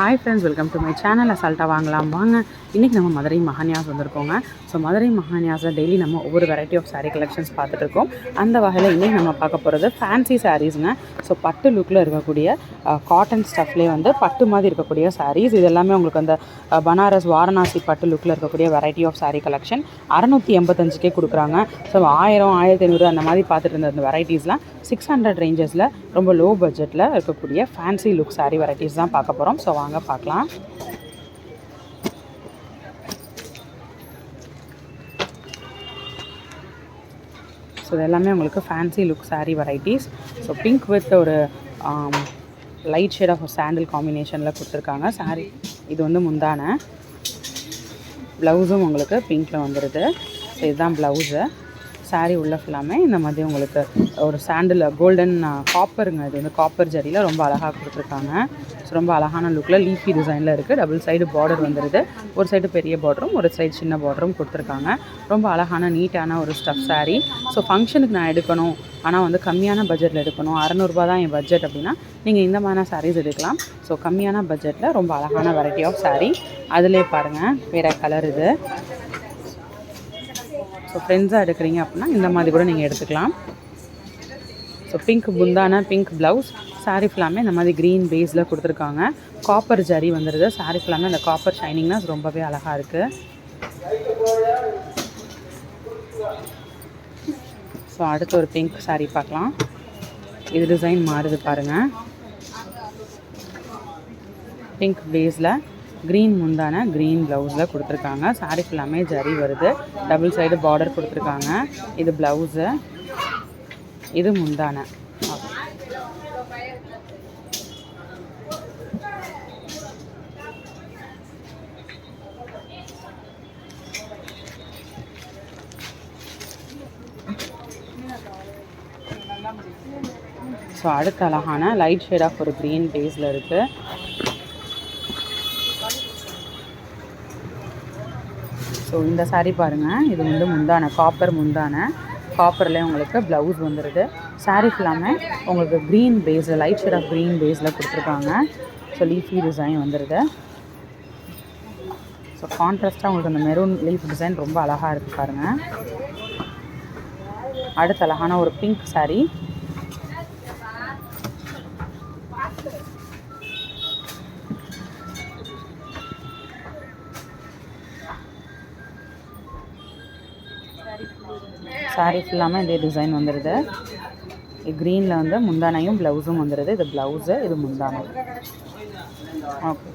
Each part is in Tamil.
Hi friends welcome to my channel அசால்ட்டாக வாங்கலாம். வாங்க. இன்றைக்கி நம்ம மதுரை மகான்யாஸ் வந்திருக்கோங்க. ஸோ மதுரை மகான்யாஸில் டெய்லி நம்ம ஒவ்வொரு வெரைட்டி ஆஃப் சாரீ கலெக்ஷன்ஸ் பார்த்துட்டு இருக்கோம். அந்த வகையில் இன்றைக்கி நம்ம பார்க்க போகிறது ஃபேன்சி சாரீஸுங்க ஸோ பட்டு லுக்கில் இருக்கக்கூடிய காட்டன் ஸ்டஃப்லேயே வந்து பட்டு மாதிரி இருக்கக்கூடிய சாரீஸ் இது எல்லாமே உங்களுக்கு அந்த பனாரஸ் வாரணாசி பட்டு லுக்கில் இருக்கக்கூடிய வெரைட்டி ஆஃப் சாரீ கலெக்ஷன் அறநூற்றி எண்பத்தஞ்சுக்கே கொடுக்குறாங்க. ஸோ ஆயிரம் ஆயிரத்தி ஐநூறு அந்த மாதிரி பார்த்துட்டு இருந்த அந்த வெரைட்டிஸ்லாம் சிக்ஸ் ஹண்ட்ரட் ரேஞ்சஸில் ரொம்ப லோ பட்ஜெட்டில் இருக்கக்கூடிய ஃபேன்சி லுக் saree வெரைட்டிஸ் தான் பார்க்க போகிறோம் ஸோ வாங்க பார்க்கலாம். ஸோ இது எல்லாமே உங்களுக்கு fancy look saree varieties so pink with ஒரு லைட் ஷேட் ஆஃப் சாண்டில் காம்பினேஷனில் கொடுத்துருக்காங்க. Saree இது வந்து முந்தான. ப்ளவுஸும் உங்களுக்கு பிங்க்கில் வந்துடுது ஸோ இதுதான் ப்ளவுஸு சாரீ உள்ள ஃபுல்லாமே இந்த மாதிரி உங்களுக்கு ஒரு சாண்டில் கோல்டன் காப்பருங்க இது வந்து காப்பர் ஜரியில் ரொம்ப அழகாக கொடுத்துருக்காங்க. ஸோ ரொம்ப அழகான லுக்கில் லீஃபி டிசைனில் இருக்குது டபுள் சைடு பார்டர் வந்துடுது ஒரு சைடு பெரிய பார்டரும் ஒரு சைடு சின்ன பார்டரும் கொடுத்துருக்காங்க. ரொம்ப அழகான நீட்டான ஒரு ஸ்டஃப் சாரீ ஸோ ஃபங்க்ஷனுக்கு நான் எடுக்கணும். ஆனால் வந்து கம்மியான பட்ஜெட்டில் எடுக்கணும். அறநூறுபா தான் என் பட்ஜெட் அப்படின்னா நீங்கள் இந்த மாதிரியான சாரீஸ் எடுக்கலாம். ஸோ கம்மியான பட்ஜெட்டில் ரொம்ப அழகான வெரைட்டி ஆஃப் சாரீ அதிலே பாருங்கள் வேறு கலர் இது. ஸோ ஃப்ரெண்ட்ஸாக எடுக்கிறீங்க அப்படின்னா இந்த மாதிரி கூட நீங்கள் எடுத்துக்கலாம். ஸோ பிங்க் புந்தான பிங்க் ப்ளவுஸ் saree ஃபுல்லாமே இந்த மாதிரி க்ரீன் பேஸில் கொடுத்துருக்காங்க. காப்பர் ஜரி வந்துடுது saree ஃபுல்லாமே அந்த காப்பர் ஷைனிங்னா ரொம்பவே அழகாக இருக்குது ஸோ அடுத்து ஒரு பிங்க் saree பார்க்கலாம். இது டிசைன் மாறுது பாருங்கள் பிங்க் பேஸில் க்ரீன் முந்தான க்ரீன் ப்ளவுஸில் கொடுத்துருக்காங்க. Saree ஃபுல்லாமே ஜரி வருது. டபுள் சைடு பார்டர் கொடுத்துருக்காங்க. இது ப்ளவுஸு இது முந்தான. ஸோ அடுத்த அழகான லைட் ஷேட் ஆஃப் ஒரு க்ரீன் பேஸில் இருக்குது ஸோ இந்த சாரீ பாருங்கள் இது வந்து முந்தானை காப்பர் முந்தானை. காப்பரில் உங்களுக்கு ப்ளவுஸ் வந்துடுது சாரீ ஃபுல்லாமே உங்களுக்கு க்ரீன் பேஸில் லைட் ஷேட் ஆஃப் க்ரீன் பேஸில் கொடுத்துருக்காங்க. ஸோ லீஃபி டிசைன் வந்துடுது ஸோ கான்ட்ராஸ்ட்டாக உங்களுக்கு அந்த மெரூன் லீஃப் டிசைன் ரொம்ப அழகாக இருக்குது பாருங்கள் அடுத்த அழகான ஒரு பிங்க் சாரீ saree ஃபுல்லாமே இதே டிசைன் வந்துடுது க்ரீனில் வந்து முந்தானையும் ப்ளவுஸும் வந்துடுது இது ப்ளவுஸு இது முந்தானம் ஓகே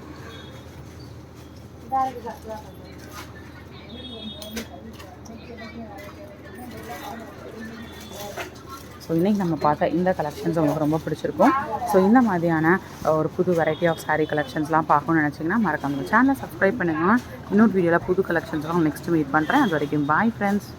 ஸோ இன்றைக்கி நம்ம பார்த்த இந்த கலெக்ஷன்ஸ் உங்களுக்கு ரொம்ப பிடிச்சிருக்கும். ஸோ இந்த மாதிரியான ஒரு புது வெரைட்டி ஆஃப் சாரீ கலெக்ஷன்ஸ்லாம் பார்க்கணும்னு நினச்சிங்கன்னா மறக்காம சேனலை சப்ஸ்கிரைப் பண்ணுங்கள் இன்னொரு வீடியோவில் புது கலெக்ஷன்ஸ்லாம் நெக்ஸ்ட் மீட் பண்ணுறேன் அது வரைக்கும் பாய் ஃப்ரெண்ட்ஸ்